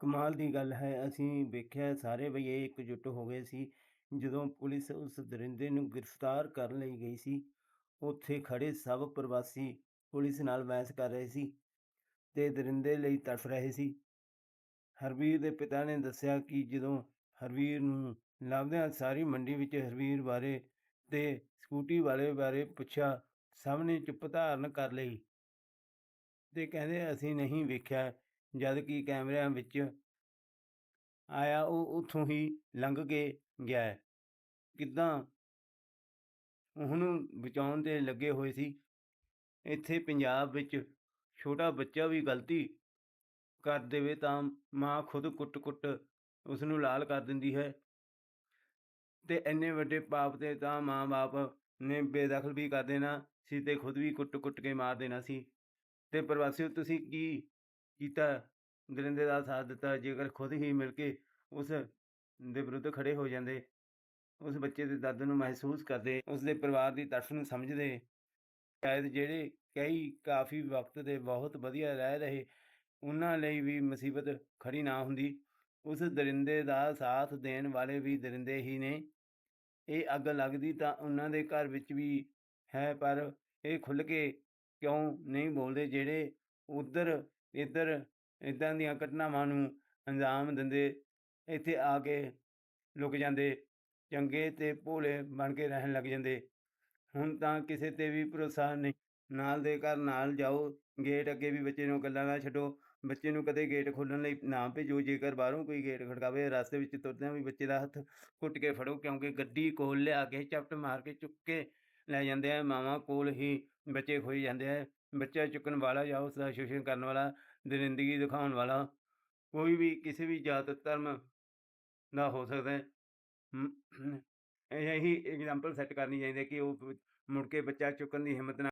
ਕਮਾਲ ਦੀ ਗੱਲ ਹੈ, ਅਸੀਂ ਵੇਖਿਆ ਸਾਰੇ ਬਈਏ ਇਕਜੁੱਟ ਹੋ ਗਏ ਸੀ, ਜਦੋਂ ਪੁਲਿਸ ਉਸ ਦਰਿੰਦੇ ਨੂੰ ਗ੍ਰਿਫਤਾਰ ਕਰਨ ਲਈ ਗਈ ਸੀ, ਉੱਥੇ ਖੜੇ ਸਭ ਪ੍ਰਵਾਸੀ ਪੁਲਿਸ ਨਾਲ ਬਹਿਸ ਕਰ ਰਹੇ ਸੀ ਤੇ ਦਰਿੰਦੇ ਲਈ ਤੜਫ ਰਹੇ ਸੀ। ਹਰਵੀਰ ਦੇ ਪਿਤਾ ਨੇ ਦੱਸਿਆ ਕਿ ਜਦੋਂ ਹਰਵੀਰ ਨੂੰ ਲੱਭਦਿਆਂ ਸਾਰੀ ਮੰਡੀ ਵਿੱਚ ਹਰਵੀਰ ਬਾਰੇ ਤੇ ਸਕੂਟੀ ਵਾਲੇ ਬਾਰੇ ਪੁੱਛਿਆ ਸਭ ਨੇ ਚੁੱਪ ਧਾਰਨ ਕਰ ਲਈ ਤੇ ਕਹਿੰਦੇ, ਅਸੀਂ ਨਹੀਂ ਵੇਖਿਆ ਜਦ ਕਿ ਕੈਮਰਿਆਂ ਵਿੱਚ ਆਇਆ, ਉਹ ਉੱਥੋਂ ਹੀ ਲੰਘ ਕੇ ਗਿਆ। ਕਿੱਦਾਂ? ਉਹਨੂੰ ਬਚਾਉਣ ਦੇ ਲੱਗੇ ਹੋਏ ਸੀ। ਇੱਥੇ ਪੰਜਾਬ ਵਿੱਚ ਛੋਟਾ ਬੱਚਾ ਵੀ ਗਲਤੀ ਕਰ ਦੇਵੇ ਤਾਂ ਮਾਂ ਖੁਦ ਕੁੱਟ-ਕੁੱਟ ਉਸ ਨੂੰ ਲਾਲ ਕਰ ਦਿੰਦੀ ਹੈ ਤੇ ਇੰਨੇ ਵੱਡੇ ਪਾਪ ਤੇ ਤਾਂ ਮਾਂ-ਬਾਪ ਨੇ ਬੇਦਖਲ ਵੀ ਕਰ ਦੇਣਾ ਸੀ ਤੇ ਖੁਦ ਵੀ ਕੁੱਟ-ਕੁੱਟ ਕੇ ਮਾਰ ਦੇਣਾ ਸੀ। ਤੇ ਪ੍ਰਵਾਸੀਓ, ਤੁਸੀਂ ਕੀ ਕੀਤਾ, ਦਰਿੰਦੇ ਦਾ ਸਾਥ ਦਿੱਤਾ, ਜੇਕਰ ਖੁਦ ਹੀ ਮਿਲ ਕੇ ਉਸ ਦੇ ਵਿਰੁੱਧ ਖੜ੍ਹੇ ਹੋ ਜਾਂਦੇ, ਉਸ ਬੱਚੇ ਦੇ ਦਰਦ ਨੂੰ ਮਹਿਸੂਸ ਕਰਦੇ, ਉਸ ਦੇ ਪਰਿਵਾਰ ਦੀ ਤੜਫ ਨੂੰ ਸਮਝਦੇ, ਸ਼ਾਇਦ ਜਿਹੜੇ ਕਈ ਕਾਫੀ ਵਕਤ ਦੇ ਬਹੁਤ ਵਧੀਆ ਰਹਿ ਰਹੇ, ਉਹਨਾਂ ਲਈ ਵੀ ਮੁਸੀਬਤ ਖੜੀ ਨਾ ਹੁੰਦੀ। ਉਸ ਦਰਿੰਦੇ ਦਾ ਸਾਥ ਦੇਣ ਵਾਲੇ ਵੀ ਦਰਿੰਦੇ ਹੀ ਨੇ। ਇਹ ਅੱਗ ਲੱਗਦੀ ਤਾਂ ਉਹਨਾਂ ਦੇ ਘਰ ਵਿੱਚ ਵੀ ਹੈ, ਪਰ ਇਹ ਖੁੱਲ ਕੇ ਕਿਉਂ ਨਹੀਂ ਬੋਲਦੇ ਜਿਹੜੇ ਉਧਰ ਇੱਧਰ ਇੱਦਾਂ ਦੀਆਂ ਘਟਨਾਵਾਂ ਨੂੰ ਅੰਜਾਮ ਦਿੰਦੇ, ਇੱਥੇ ਆ ਕੇ ਲੁਕ ਜਾਂਦੇ, ਚੰਗੇ ਅਤੇ ਭੋਲੇ ਬਣ ਕੇ ਰਹਿਣ ਲੱਗ ਜਾਂਦੇ। ਹੁਣ ਤਾਂ ਕਿਸੇ ਤੇ ਵੀ ਭਰੋਸਾ ਨਹੀਂ। ਨਾਲ ਦੇ ਘਰ ਨਾਲ ਜਾਓ ਗੇਟ ਅੱਗੇ ਵੀ ਬੱਚੇ ਨੂੰ ਇਕੱਲਾ ਨਾ ਛੱਡੋ। ਬੱਚੇ ਨੂੰ ਕਦੇ ਗੇਟ ਖੋਲ੍ਹਣ ਲਈ ਨਾ ਭੇਜੋ। ਜੇਕਰ ਬਾਹਰੋਂ ਕੋਈ ਗੇਟ ਖੜਕਾਵੇ, ਰਸਤੇ ਵਿੱਚ ਤੁਰਦਿਆਂ ਵੀ ਬੱਚੇ ਦਾ ਹੱਥ ਘੁੱਟ ਕੇ ਫੜੋ, ਕਿਉਂਕਿ ਗੱਡੀ ਕੋਲ ਲਿਆ ਕੇ ਚਪਟ ਮਾਰ ਕੇ ਚੁੱਕ ਕੇ ਲੈ ਜਾਂਦੇ ਆ। ਮਾਵਾਂ ਕੋਲ ਹੀ ਬੱਚੇ ਖੋਈ ਜਾਂਦੇ ਆ। ਬੱਚਾ ਚੁੱਕਣ ਵਾਲਾ ਜਾਂ ਉਸ ਦਾ ਸ਼ੋਸ਼ਣ ਕਰਨ ਵਾਲਾ, ਦਰਿੰਦਗੀ ਦਿਖਾਉਣ ਵਾਲਾ, ਕੋਈ ਵੀ ਕਿਸੇ ਵੀ ਜਾਤ ਧਰਮ ਦਾ ਹੋ ਸਕਦਾ ਹੈ। ਇਹੀ ਐਗਜ਼ਾਮਪਲ ਸੈੱਟ ਕਰਨੀ ਚਾਹੀਦੀ ਹੈ ਕਿ ਉਹ ਮੁੜ ਕੇ ਬੱਚਾ ਚੁੱਕਣ ਦੀ ਹਿੰਮਤ ਨਾ